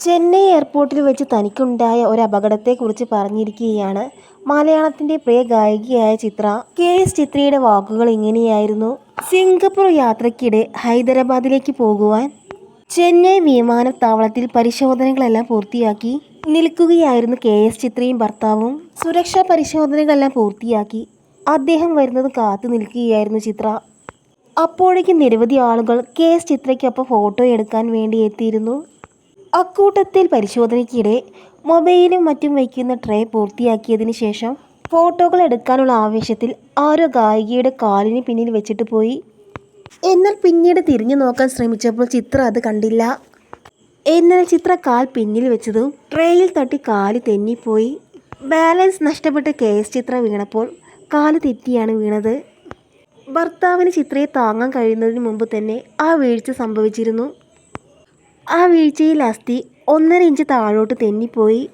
ചെന്നൈ എയർപോർട്ടിൽ വെച്ച് തനിക്കുണ്ടായ ഒരു അപകടത്തെക്കുറിച്ച് പറഞ്ഞിരിക്കുകയാണ് മലയാളത്തിന്റെ പ്രിയ ഗായികയായ ചിത്ര. കെ. എസ്. ചിത്രയുടെ വാക്കുകൾ ഇങ്ങനെയായിരുന്നു. സിംഗപ്പൂർ യാത്രയ്ക്കിടെ ഹൈദരാബാദിലേക്ക് പോകുവാൻ ചെന്നൈ വിമാനത്താവളത്തിൽ പരിശോധനകളെല്ലാം പൂർത്തിയാക്കി നിൽക്കുകയായിരുന്നു കെ. എസ്. ചിത്രയും ഭർത്താവും. സുരക്ഷാ പരിശോധനകളെല്ലാം പൂർത്തിയാക്കി അദ്ദേഹം വരുന്നത് കാത്തു നിൽക്കുകയായിരുന്നു ചിത്ര. അപ്പോഴേക്കും നിരവധി ആളുകൾ കെ. എസ്. ചിത്രയ്ക്കൊപ്പം ഫോട്ടോ എടുക്കാൻ വേണ്ടി എത്തിയിരുന്നു. അക്കൂട്ടത്തിൽ പരിശോധനയ്ക്കിടെ മൊബൈലും മറ്റും വയ്ക്കുന്ന ട്രേ പൂർത്തിയാക്കിയതിന് ശേഷം ഫോട്ടോകൾ എടുക്കാനുള്ള ആവേശത്തിൽ ആരോ ഗായികയുടെ കാലിന് പിന്നിൽ വെച്ചിട്ട് പോയി. എന്നാൽ പിന്നീട് തിരിഞ്ഞു നോക്കാൻ ശ്രമിച്ചപ്പോൾ ചിത്ര അത് കണ്ടില്ല. എന്നാൽ ചിത്ര കാൽ പിന്നിൽ വെച്ചതും ട്രേയിൽ തട്ടി കാൽ തെന്നിപ്പോയി. ബാലൻസ് നഷ്ടപ്പെട്ട കെ. എസ്. ചിത്ര വീണപ്പോൾ കാൽ തെറ്റിയാണ് വീണത്. ഭർത്താവിന് ചിത്രയെ താങ്ങാൻ കഴിയുന്നതിന് മുമ്പ് തന്നെ ആ വീഴ്ച സംഭവിച്ചിരുന്നു. ആ വീഴ്ചയിൽ അസ്ഥി ഒന്നര ഇഞ്ച് താഴോട്ട് തെന്നിപ്പോയി.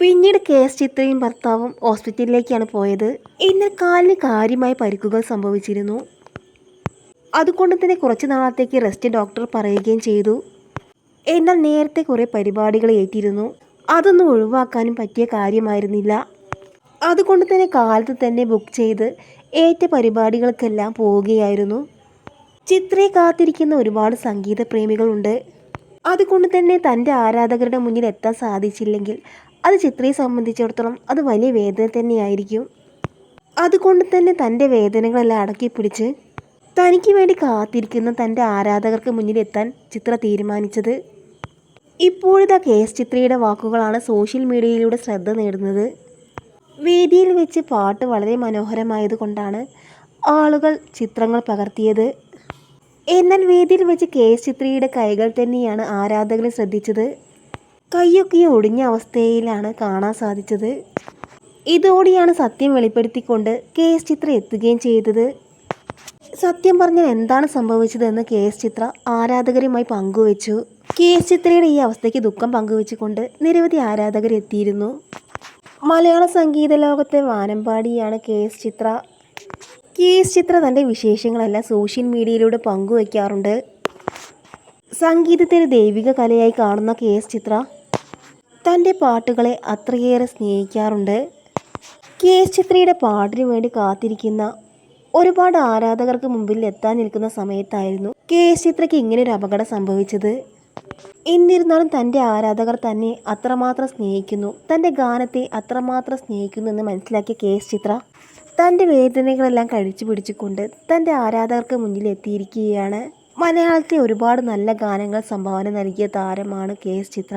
പിന്നീട് കെ. എസ്. ചിത്രയും ഭർത്താവും ഹോസ്പിറ്റലിലേക്കാണ് പോയത്. എന്നാൽ കാലിന് കാര്യമായ പരിക്കുകൾ സംഭവിച്ചിരുന്നു. അതുകൊണ്ട് തന്നെ കുറച്ച് നാളത്തേക്ക് റെസ്റ്റ് ഡോക്ടർ പറയുകയും ചെയ്തു. എന്നാൽ നേരത്തെ കുറെ പരിപാടികൾ ഏറ്റിരുന്നു. അതൊന്നും ഒഴിവാക്കാനും പറ്റിയ കാര്യമായിരുന്നില്ല. അതുകൊണ്ട് തന്നെ കാലത്ത് തന്നെ ബുക്ക് ചെയ്ത് ഏറ്റ പരിപാടികൾക്കെല്ലാം പോവുകയായിരുന്നു. ചിത്രയെ കാത്തിരിക്കുന്ന ഒരുപാട് സംഗീത പ്രേമികളുണ്ട്. അതുകൊണ്ട് തന്നെ തന്റെ ആരാധകരുടെ മുന്നിൽ എത്താൻ സാധിച്ചില്ലെങ്കിൽ അത് ചിത്രയെ സംബന്ധിച്ചിടത്തോളം അത് വലിയ വേദന തന്നെയായിരിക്കും. അതുകൊണ്ട് തന്നെ തന്റെ വേദനകളെല്ലാം അടക്കി പിടിച്ച് തനിക്ക് വേണ്ടി കാത്തിരിക്കുന്ന തന്റെ ആരാധകർക്ക് മുന്നിൽ എത്താൻ ചിത്ര തീരുമാനിച്ചത്. ഇപ്പോഴത്തെ കെ. എസ്. ചിത്രയുടെ വാക്കുകളാണ് സോഷ്യൽ മീഡിയയിലൂടെ ശ്രദ്ധ നേടുന്നത്. വേദിയിൽ വെച്ച് പാട്ട് വളരെ മനോഹരമായത് കൊണ്ടാണ് ആളുകൾ ചിത്രങ്ങൾ പകർത്തിയത്. എന്നാൽ വേദിയിൽ വെച്ച് കെ. എസ്. ചിത്രയുടെ കൈകൾ തന്നെയാണ് ആരാധകരെ ശ്രദ്ധിച്ചത്. കൈയൊക്കെ ഒടിഞ്ഞ അവസ്ഥയിലാണ് കാണാൻ സാധിച്ചത്. ഇതോടെയാണ് സത്യം വെളിപ്പെടുത്തിക്കൊണ്ട് കെ. എസ്. ചിത്ര എത്തുകയും ചെയ്തത്. സത്യം പറഞ്ഞാൽ എന്താണ് സംഭവിച്ചതെന്ന് കെ. എസ്. ചിത്ര ആരാധകരുമായി പങ്കുവച്ചു കെ. എസ്. ചിത്രയുടെ ഈ അവസ്ഥയ്ക്ക് ദുഃഖം പങ്കുവെച്ചുകൊണ്ട് നിരവധി ആരാധകർ എത്തിയിരുന്നു. മലയാള സംഗീത ലോകത്തെ വാനമ്പാടിയാണ് K. S. Chithra. K. S. Chithra തന്റെ വിശേഷങ്ങളെല്ലാം സോഷ്യൽ മീഡിയയിലൂടെ പങ്കുവയ്ക്കാറുണ്ട്. സംഗീതത്തിന് ദൈവിക കലയായി കാണുന്ന കെ. എസ്. ചിത്ര തന്റെ പാട്ടുകളെ അത്രയേറെ സ്നേഹിക്കാറുണ്ട്. കെ. എസ്. ചിത്രയുടെ പാട്ടിനു വേണ്ടി കാത്തിരിക്കുന്ന ഒരുപാട് ആരാധകർക്ക് മുമ്പിൽ എത്താൻ നിൽക്കുന്ന സമയത്തായിരുന്നു കെ. എസ്. ചിത്രയ്ക്ക് ഒരു അപകടം സംഭവിച്ചത്. എന്നിരുന്നാലും തന്റെ ആരാധകർ തന്നെ അത്രമാത്രം സ്നേഹിക്കുന്നു, തന്റെ ഗാനത്തെ അത്രമാത്രം സ്നേഹിക്കുന്നു എന്ന് മനസ്സിലാക്കിയ കെ. എസ്. ചിത്ര തന്റെ വേദനകളെല്ലാം കഴിച്ചു പിടിച്ചുകൊണ്ട് തന്റെ ആരാധകർക്ക് മുന്നിൽ എത്തിയിരിക്കുകയാണ്. മലയാളത്തിലെ ഒരുപാട് നല്ല ഗാനങ്ങൾ സംഭാവന നൽകിയ താരമാണ് കെ. എസ്. ചിത്ര.